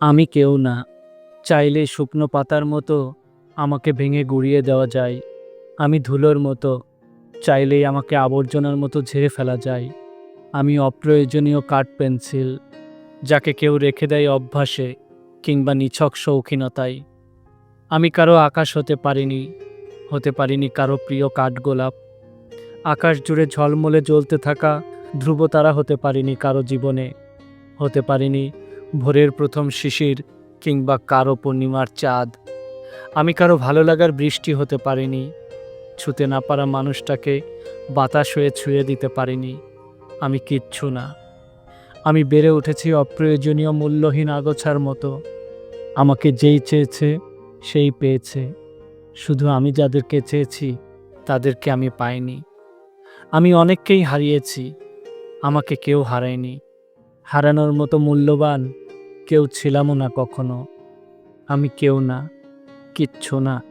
আমি কেউ না। চাইলে শুকনো পাতার মতো আমাকে ভেঙে গুড়িয়ে দেওয়া যায়। আমি ধুলোর মতো। চাইলেই আমাকে আবর্জনার মতো ঝেড়ে ফেলা যায়। আমি অপ্রয়োজনীয় কাঠ পেন্সিল, যাকে কেউ রেখে দেয় অভ্যাসে কিংবা নিছক শৌখিনতায়। আমি কারও আকাশ হতে পারিনি হতে পারিনি কারও প্রিয় কাঠগোলাপ আকাশ জুড়ে ঝলমলে জ্বলতে থাকা ধ্রুবতারা হতে পারিনি কারও জীবনে, হতে পারিনি ভোরের প্রথম শিশির কিংবা কারও পূর্ণিমার চাঁদ। আমি কারও ভালো লাগার বৃষ্টি হতে পারিনি। ছুতে না পারা মানুষটাকে বাতাস হয়ে ছুঁয়ে দিতে পারিনি। আমি কিচ্ছু না। আমি বেড়ে উঠেছি অপ্রয়োজনীয় মূল্যহীন আগোছার মতো। আমাকে যেই চেয়েছে, সেই পেয়েছে। শুধু আমি যাদেরকে চেয়েছি, তাদেরকে আমি পাইনি। আমি অনেককেই হারিয়েছি। আমাকে কেউ হারায়নি। হারানোর মতো মূল্যবান কেউ ছিলামও না কখনো। আমি কেউ না কিচ্ছু না।